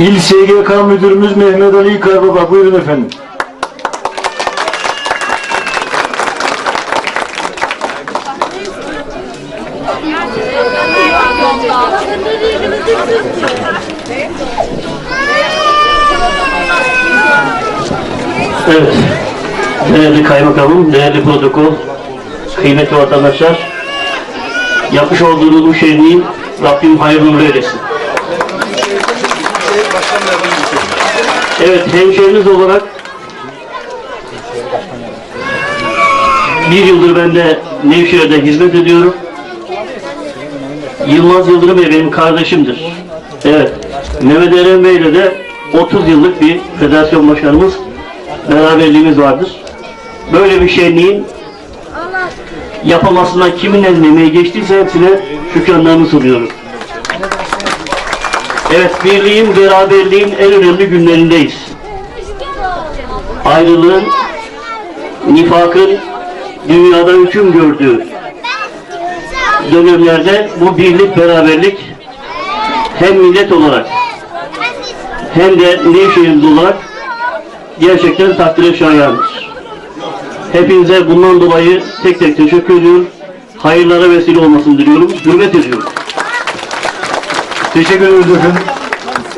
İl SGK Müdürümüz Mehmet Ali Kaybaba. Buyurun efendim. Evet. Değerli kaymakamım, değerli protokol, kıymetli vatandaşlar, yapmış olduğunuz bu şenliğin Rabbim hayırlı eylesin. Evet, hemşehriniz olarak bir yıldır ben de Nevşehir'de hizmet ediyorum. Yılmaz Yıldırım Bey benim kardeşimdir. Evet, Mehmet Eren Bey ile de 30 yıllık bir federasyon başkanımız, beraberliğimiz vardır. Böyle bir şenliğin yapılmasına kimin eline geçtiyse hepsine şükranlarımı sunuyorum. Evet, birliğin, beraberliğin en önemli günlerindeyiz. Ayrılığın, nifakın dünyada hüküm gördüğü dönemlerde bu birlik, beraberlik hem millet olarak hem de Nevşehir'de olarak gerçekten takdire şayandır. Hepinize bundan dolayı tek tek teşekkür ediyorum. Hayırlara vesile olmasını diliyorum. Hürmet ediyorum. Teşekkür ederiz efendim.